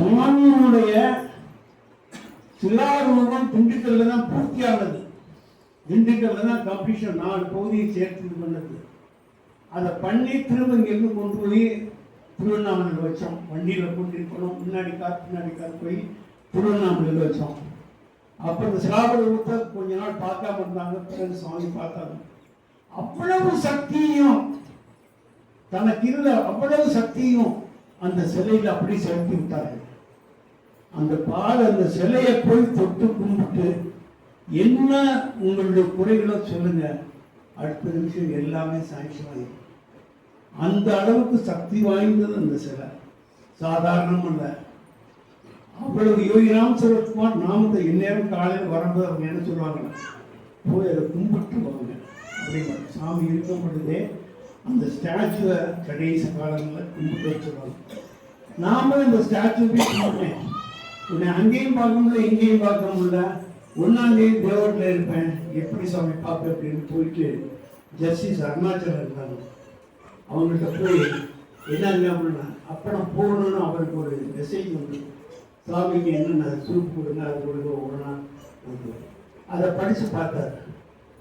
சுவாமியினுடைய சிலாரூபம் திண்டுக்கல்ல தான் பூர்த்தியானது. திண்டுக்கல்ல தான் கம்ப்ளீஷன் நாலு பகுதியை சேர்த்து இது பண்ணது. அதை பண்ணி திரும்ப இங்கிருந்து கொண்டு போய் திருவண்ணாமலையில் வச்சோம். வண்டியில் கொண்டு போனோம் முன்னாடி கார் பின்னாடி கார் போய் திருவண்ணாமலையில் வச்சோம். அப்போ இந்த சிலாபுரத்தை கொஞ்ச நாள் பார்க்காம இருந்தாங்க. பிறகு சுவாமி பார்த்தாங்க. அவ்வளவு சக்தியும் தனக்கு இருந்த அவ்வளவு சக்தியும் அந்த சிலையில் அப்படி செலுத்தி விட்டார்கள். அந்த பால் அந்த சிலையை போய் தொட்டு கும்பிட்டு என்ன உங்களுடைய குறைகளோ சொல்லுங்க. அடுத்த நிமிஷம் எல்லாமே சாங்ஷன் அந்த அளவுக்கு சக்தி வாய்ந்தது அந்த சிலை. சாதாரணம் அல்ல அவ்வளவு யோகிராம் சரத்குமார் நாமத்தை இந்நேரம் காலையில் வரும்போது அவங்க என்ன சொல்லுவாங்க? போய் அதை கும்பிட்டு வாங்க. அப்படிங்க சாமி இருக்கும் பொழுதே அந்த ஸ்டாச்சுவை கடைசி காலங்களில் கும்பிட்டு வச்சுருவாங்க. நாம இந்த ஸ்டாச்சு போய் கும்பிட்டேன் உன்னை அங்கேயும் பார்க்க முடியல எங்கேயும் பார்க்க முடியல. ஒன்னாம் தேவரில் இருப்பேன். எப்படி சாமி பார்ப்பேன் அப்படின்னு போயிட்டு ஜஸ்டிஸ் அருணாச்சலம் இருந்தாங்க. அவங்கள்ட்ட போய் என்ன அப்படின்னா அப்போ நான் போகணும்னு அவருக்கு ஒரு மெசேஜ் வந்து சாமிக்கு என்னென்ன சூப் கொடுங்க அது கொடுங்க ஒவ்வொன்றா வந்து அதை படித்து பார்த்தாரு.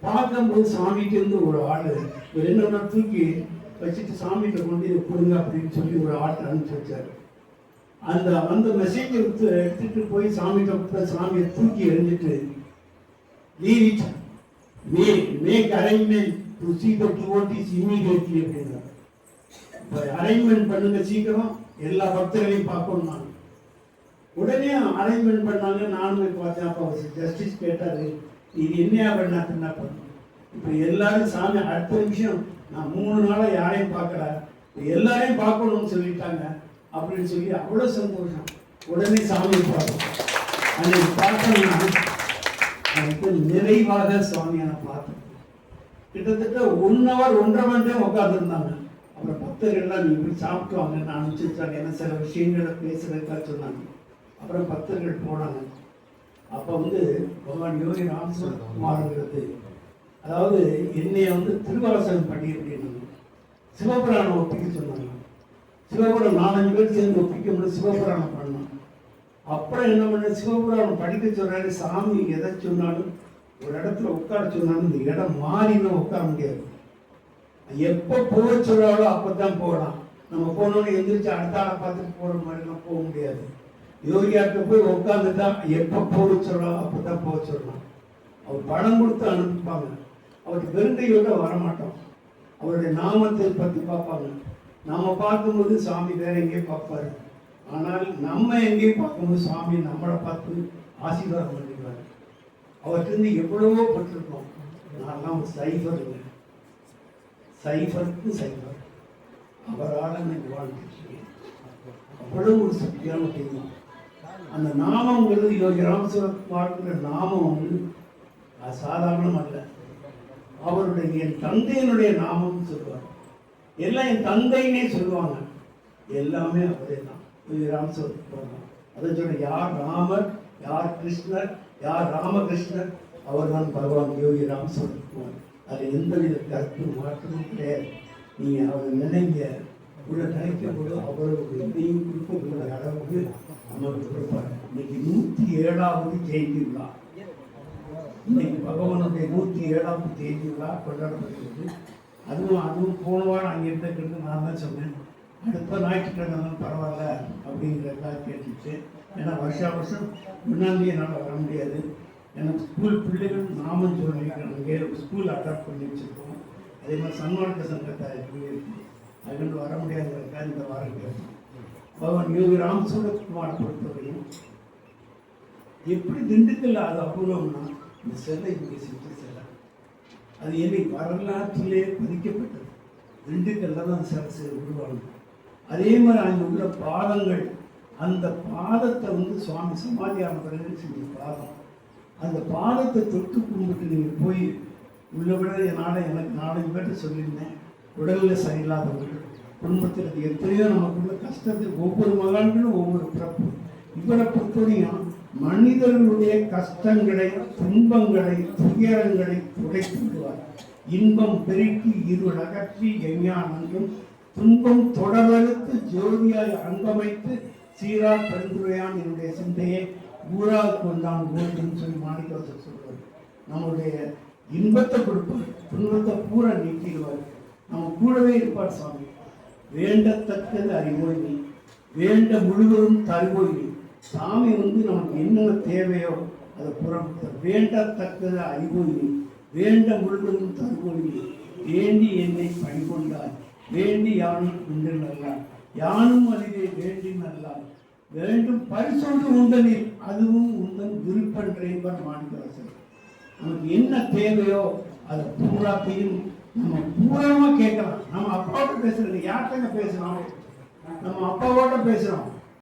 பார்க்கும்போது சாமிக்கு இருந்து ஒரு ஆள் ஒரு என்னென்ன தூக்கி வச்சுட்டு சாமிகிட்ட கொண்டு இதை கொடுங்க அப்படின்னு சொல்லி ஒரு ஆட்டை அனுப்பிச்சு வச்சார். அந்த வந்த மெசேஜ் எடுத்து எடுத்துட்டு போய் சாமி கொடுத்த சாமியை தூக்கி எறிஞ்சிட்டு leave it may make arrangement to see the devotees immediately அப்படின்னாரு அரேஞ்ச்மெண்ட் பண்ணுங்க சீக்கிரம் எல்லா பக்தர்களையும் பார்க்கணும் நான் உடனே அரேஞ்ச்மெண்ட் பண்ணாங்க நானும் போய் பார்த்தேன் அப்போ ஜஸ்டிஸ் கேட்டார் இது என்னையா பண்ணா என்ன பண்ணும் இப்போ எல்லாரும் சாமி அடுத்த நிமிஷம் நான் மூணு நாளாக யாரையும் பார்க்கல. எல்லாரையும் பார்க்கணும்னு சொல்லிட்டாங்க. அப்படின்னு சொல்லி அவ்வளோ சந்தோஷம். உடனே சாமியை பார்த்தோம் அன்னைக்கு பார்த்தோம்னா எனக்கு நிறைவாக சுவாமியை நான் பார்த்தேன் கிட்டத்தட்ட ஒன் ஹவர் ஒன்றரை மணி நேரம் உட்காந்துருந்தாங்க அப்புறம் பக்தர்கள்லாம் நீ இப்படி சாப்பிட்டு நான் அனுப்பிச்சிருக்காங்க ஏன்னா சில விஷயங்களை பேசுகிறதுக்காக சொன்னாங்க. அப்புறம் பக்தர்கள் போனாங்க. அப்போ வந்து பகவான் யோகி ராமசுமாருங்கிறது அதாவது என்னைய வந்து திருவாசகம் பண்ணியிருக்கேன் சிவபுராணம் ஒப்பிக்க சொன்னாங்க. சிவபுரம் நாலஞ்சு பேர் சேர்ந்து ஒப்பிக்க சிவபுராணம் பண்ணோம் அப்புறம் என்ன பண்ண சிவபுராணம் படிக்க சொல்றாரு சாமி எதை சொன்னாலும் ஒரு இடத்துல உட்கார சொன்னாலும் இந்த இடம் மாறினா உட்கார முடியாது. எப்போ போக வச்சிடறாலோ அப்போ தான் போகலாம். நம்ம போனோன்னு எந்திரிச்சு அடுத்த ஆளை பார்த்துட்டு போகிற மாதிரிலாம் போக முடியாது. யோகியாட்ட போய் உட்காந்துட்டா எப்போ போக வச்சிடறா அப்போ தான் போக சொல்லலாம் அவர் பணம் கொடுத்து அனுப்பிப்பாங்க. அவருக்கு வெறுங்கையோட வரமாட்டோம். அவருடைய நாமத்தை பற்றி பார்ப்பாங்க. நம்ம பார்க்கும்போது சாமி வேற எங்கேயோ பார்ப்பாரு. ஆனால் நம்ம எங்கேயோ பார்க்கும்போது சாமி நம்மளை பார்த்து ஆசீர்வாதம் பண்ணிடுவாரு அவர்கிட்ட எவ்வளவோ பட்டிருக்கோம். நான்லாம் ஒரு சைஃபர் இல்லை. சைஃபருக்கு சைஃபர் அவரால் எனக்கு வாழ்ந்துருக்கேன் அவ்வளவு ஒரு சக்தியான தெய்வம். அந்த நாமங்கிறது யோகி ராமசுவரத்குமார்ங்கிற நாமம் வந்து அது சாதாரணம் அல்ல. அவருடைய என் தந்தையினுடைய நாமம்னு சொல்லுவார். எல்லாம் என் தந்தைன்னே சொல்லுவாங்க. எல்லாமே அவரே தான் யோகி ராமசுவரத்குமார் அதை சொல்ல யார் ராமர் யார் கிருஷ்ணர் யார் ராமகிருஷ்ணர்? அவர்தான் பகவான் யோகி ராமசுவரத்குமார் அது எந்தவித கருத்து மாற்றமும் கிடையாது. நீங்கள் அவர் நினைங்க. உள்ள நினைக்கும் போது அவ்வளவு எதையும் கொடுக்கக்கூடிய அளவுக்கு அமர்ந்து கொடுப்பார். இன்னைக்கு நூற்றி ஏழாவது ஜெயந்தி விழா. இன்னைக்கு பகவானுடைய நூற்றி ஏழாவது ஜெயந்தி விழா கொண்டாடப்படுகிறது அதுவும் அதுவும் போன வாரம் அங்கே இருந்துக்கிறது நான் தான் சொன்னேன். அடுத்த ஞாயிற்றுக்கிழமை பரவாயில்ல அப்படிங்கிறதா கேட்டுச்சு. ஏன்னா வருஷா வருஷம் முன்னாடியே என்னால் வர முடியாது. எனக்கு ஸ்கூல் பிள்ளைகள் நாமும் சொல்லி அங்கே ஸ்கூல் அடாப்ட் பண்ணி வச்சுருக்கோம். அதே மாதிரி சன்மார்க்க சங்கத்தை இருக்குது அதுக்கு வர முடியாதுங்கிறதுக்காக இந்த வாரம் கேட்டோம். பகவான் யோகி ராமசூரத்குமார் பொறுத்தவரையும் எப்படி திண்டுக்கல்ல அது அபூர்வம்னா இந்த சிலை இங்கே செஞ்சு அது என்னை வரலாற்றிலே பதிக்கப்பட்டது. திண்டுக்கல்ல தான் சரசு உருவானது. அதே மாதிரி அங்கே உள்ள பாதங்கள் அந்த பாதத்தை வந்து சுவாமி சமாதியான பிறகு செஞ்ச பாதம். அந்த பாதத்தை தொட்டு கும்பிட்டு நீங்கள் போய் உள்ள விட என்னால் எனக்கு நாலஞ்சு பேர்ட்ட சொல்லியிருந்தேன். உடலில் சரியில்லாதவர்கள் குடும்பத்தில் எத்தனையோ நமக்குள்ள கஷ்டத்தை ஒவ்வொரு மகான்களும் ஒவ்வொரு பிறப்பு. இவரை பொறுத்தவரையும் மனிதர்களுடைய கஷ்டங்களை துன்பங்களை துயரங்களை துடைத்து விடுவார் இன்பம் பெருக்கி இருள் அகற்றி எஞ்ஞானங்கும் துன்பம் தொடர்ந்து ஜோதியாய் அங்கமைத்து சீரால் பெருந்துரையான் என்னுடைய சிந்தையை ஊராக கொண்டான் ஓடுன்னு சொல்லி மாணிக்கவாசர் சொல்வார். நம்முடைய இன்பத்தை கொடுப்பார் துன்பத்தை பூரா நீக்கிடுவார். நம்ம கூடவே இருப்பார் சுவாமி. வேண்டத்தக்கது அறிவோய் நீ வேண்ட முழுவதும் தருவோய் நீ சாமி வந்து நமக்கு என்னென்ன தேவையோ அதை புறப்படுத்த வேண்டத்தக்கது அறிவோய் வேண்ட முழுவதும் தருவோய் வேண்டி என்னை பணிகொண்டார். வேண்டி யானும் உண்டு நல்லார் யானும் அறிவே வேண்டி நல்லார் வேண்டும் பரிசோடு உண்டனில் அதுவும் உந்தன் விருப்பன்ற என்பர் நமக்கு என்ன தேவையோ அதை பூராத்தையும் நம்ம பூரணமா கேட்கலாம். நம்ம அப்பாவோட பேசுறது யார்கிட்ட பேசுகிறோம் நம்ம அப்பாவோட பேசுகிறோம்